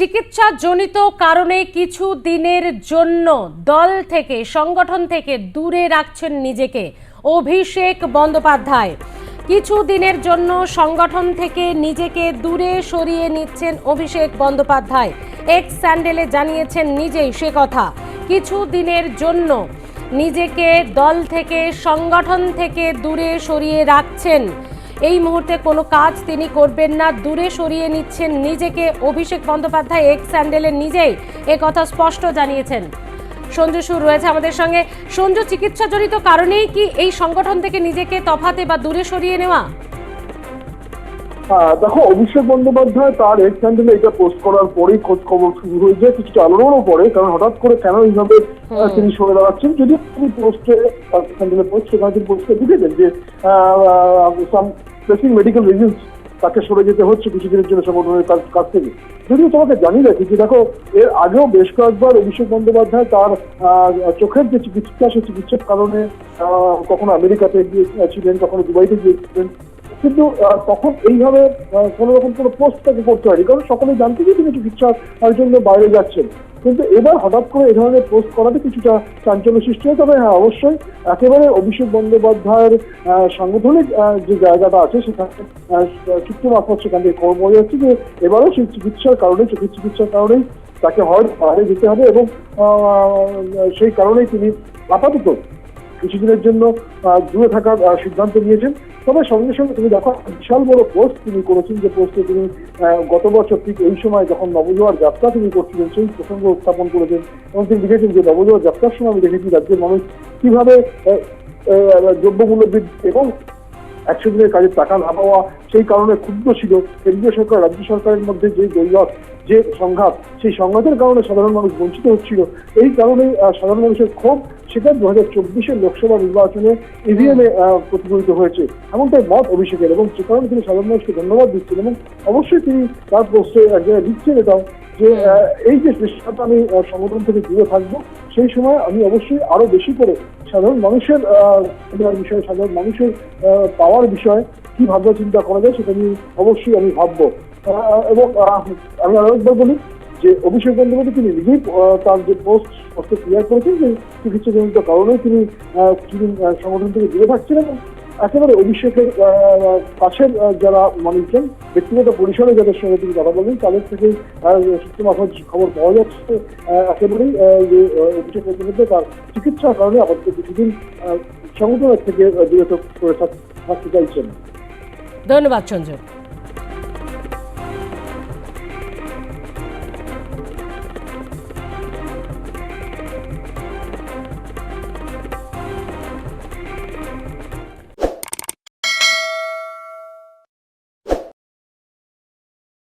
চিকিৎসা জনিত কারণে কিছু দিনের জন্য দল থেকে, সংগঠন থেকে দূরে রাখছেন নিজেকে। অভিষেক বন্দ্যোপাধ্যায়, কিছু দিনের জন্য সংগঠন থেকে নিজেকে দূরে সরিয়ে নিচ্ছেন অভিষেক বন্দ্যোপাধ্যায়। এক্স স্যান্ডেলে জানিয়েছেন নিজেই সে কথা। কিছু দিনের জন্য নিজেকে দল থেকে, সংগঠন থেকে দূরে সরিয়ে রাখছেন এই মুহূর্তে কোনো কাজ তিনি করবেন না। দূরে সরিয়ে নিচ্ছেন নিজেকে। অভিষেক বন্দ্যোপাধ্যায় এক্স স্যান্ডেলে নিজেই কথা স্পষ্ট জানিয়েছেন। সঞ্জু সুর রয়েছে আমাদের সঙ্গে। সঞ্জু চিকিৎসাজনিত কারণেই কি এই সংগঠন থেকে নিজেকে তফাতে বা দূরে সরিয়ে নেওয়া? হ্যাঁ, দেখো অভিষেক বন্দ্যোপাধ্যায় তার এক্স হ্যান্ডেলে এটা পোস্ট করার পরেই খোঁজ খবর শুরু হয়েছে কিছুটা আলোড়নও পড়ে কারণ হঠাৎ করে কেন এইভাবে তিনি সরে দাঁড়াচ্ছেন? যদি তিনি পোস্টে হ্যান্ডেলে পোস্ট সেখানে তিনি পোস্টে লিখেছেন যে সাম প্রেসিং মেডিকেল রিজনস তাকে সরে যেতে হচ্ছে কিছুদিনের জন্য সংগঠনের কাছ থেকে। যদিও তোমাকে জানিয়ে রাখি যে দেখো, এর আগেও বেশ কয়েকবার অভিষেক বন্দ্যোপাধ্যায় তার চোখের যে চিকিৎসা সেই চিকিৎসার কারণে কখনো আমেরিকাতে গিয়েছিলেন, কখনো দুবাইতে গিয়েছিলেন। কিন্তু তখন এইভাবে কোনো রকম কোনো পোস্ট তাকে করতে হয়নি। কারণ সকলেই জানতে যে তিনি চিকিৎসার জন্য বাইরে যাচ্ছেন। কিন্তু এবার হঠাৎ করে এ ধরনের পোস্ট করাতে কিছুটা চাঞ্চল্য সৃষ্টি হয়। তবে হ্যাঁ অবশ্যই একেবারে অভিষেক বন্দ্যোপাধ্যায়ের সাংগঠনিক যে জায়গাটা আছে, সেখানে সূত্র মারফত সেখান থেকে খবর পাওয়া যাচ্ছে যে, এবারও সেই চিকিৎসার কারণে, চোখের চিকিৎসার কারণেই তাকে হয় বাইরে যেতে হবে এবং সেই কারণেই তিনি আপাতত কিছুদিনের জন্য দূরে থাকার সিদ্ধান্ত নিয়েছেন। তবে সঙ্গে সঙ্গে তুমি দেখো, বিশাল বড় পোস্ট তিনি করেছেন যে পোস্টে তিনি গত বছর ঠিক এই সময় যখন নবজোয়ার যাত্রা তিনি করছিলেন, সেই প্রসঙ্গ উত্থাপন করেছেন এবং তিনি দেখেছেন যে নবজোয়ার যাত্রার সময় আমি দেখেছি রাজ্যের মানুষ কীভাবে দ্রব্যমূল্য বৃদ্ধি এবং একশো দিনের কাজের টাকা না পাওয়া সেই কারণে ক্ষুব্ধ ছিল। কেন্দ্রীয় সরকার, রাজ্য সরকারের মধ্যে যে দৈলত যে সংঘাত, সেই সংঘাতের কারণে সাধারণ মানুষ বঞ্চিত হচ্ছিল। এই কারণে সাধারণ মানুষের ক্ষোভ সেটা দু হাজার চব্বিশের লোকসভা নির্বাচনে ইভিএমে প্রতিফলিত হয়েছে। এমনটাই মত অভিষেকের এবং সে কারণে তিনি সাধারণ মানুষকে ধন্যবাদ দিচ্ছেন এবং অবশ্যই তিনি তার পোস্টে এক জায়গায় দিচ্ছেন এটাও যে এই যে চেষ্টাটা আমি সংগঠন থেকে দূরে থাকব, সেই সময় আমি অবশ্যই আরও বেশি করে সাধারণ মানুষের বিষয়ে সাধারণ মানুষের পাওয়ার বিষয়ে কি ভাবনা চিন্তা করা যায় সেটা নিয়ে অবশ্যই আমি ভাববো। এবং আমি আরও একবার বলি যে অভিষেক বন্দ্যোপাধ্যায় তিনি নিজেই তার যে পোস্ট পোস্টে ক্লিয়ার করেছেন যে চিকিৎসাজনিত কারণে তিনি আহ, সংগঠন থেকে দূরে থাকছেন এবং একেবারে অভিষেকের পাশের যারা মানুষজন, ব্যক্তিগত পরিসরে যাদের সঙ্গে তিনি কথা বলেন, তাদের থেকে সূত্র মারফত খবর পাওয়া যাচ্ছে একেবারেই যে অভিষেকের অভিষেক বন্দ্যোপাধ্যায় তার চিকিৎসার কারণে আপাতত কিছুদিন সংগঠনের থেকে বিরত করে থাকতে চাইছেন। ধন্যবাদ সঞ্জু